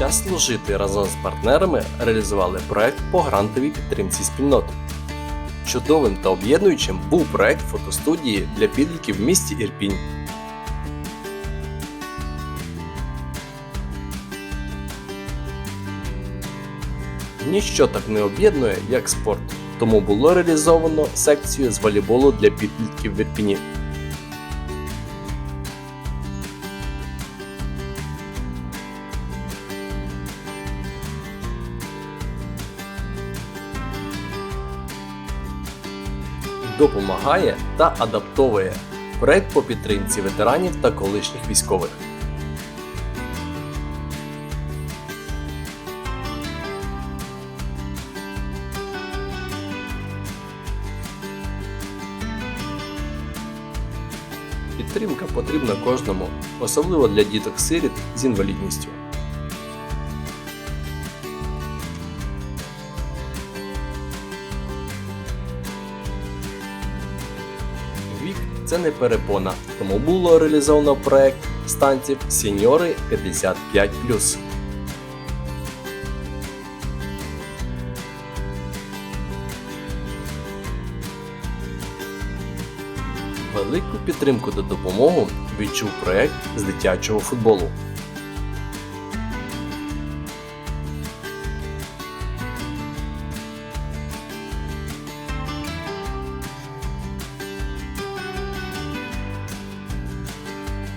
час служити разом з партнерами реалізували проект по грантовій підтримці спільноти. Чудовим та об'єднуючим був проект фотостудії для підлітків в місті Ірпінь. Ніщо так не об'єднує, як спорт, тому було реалізовано секцію з волейболу для підлітків в Ірпіні. Допомагає та адаптовує проект по підтримці ветеранів та колишніх військових. Підтримка потрібна кожному, особливо для діток-сиріт з інвалідністю. Це не перепона, тому було реалізовано проект станців Сеньори 55. Велику підтримку та допомогу відчув проект з дитячого футболу.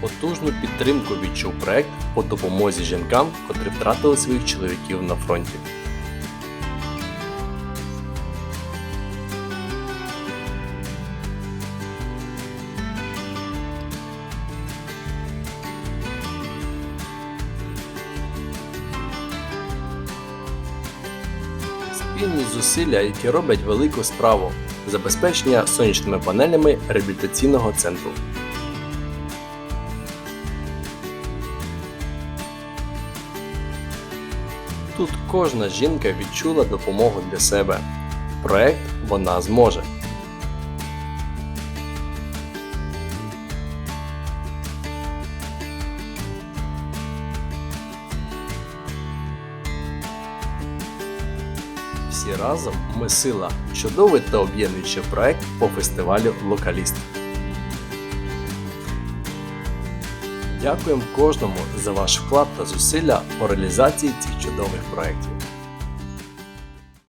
Потужну підтримку відчув проект по допомозі жінкам, котрі втратили своїх чоловіків на фронті. Спільні зусилля, які роблять велику справу забезпечення сонячними панелями реабілітаційного центру. Тут кожна жінка відчула допомогу для себе. Проект вона зможе. Всі разом ми сила. Чудовий та об'єднуючий проект по фестивалю Локаліст. Дякуємо кожному за ваш вклад та зусилля у реалізації цих чудових проєктів.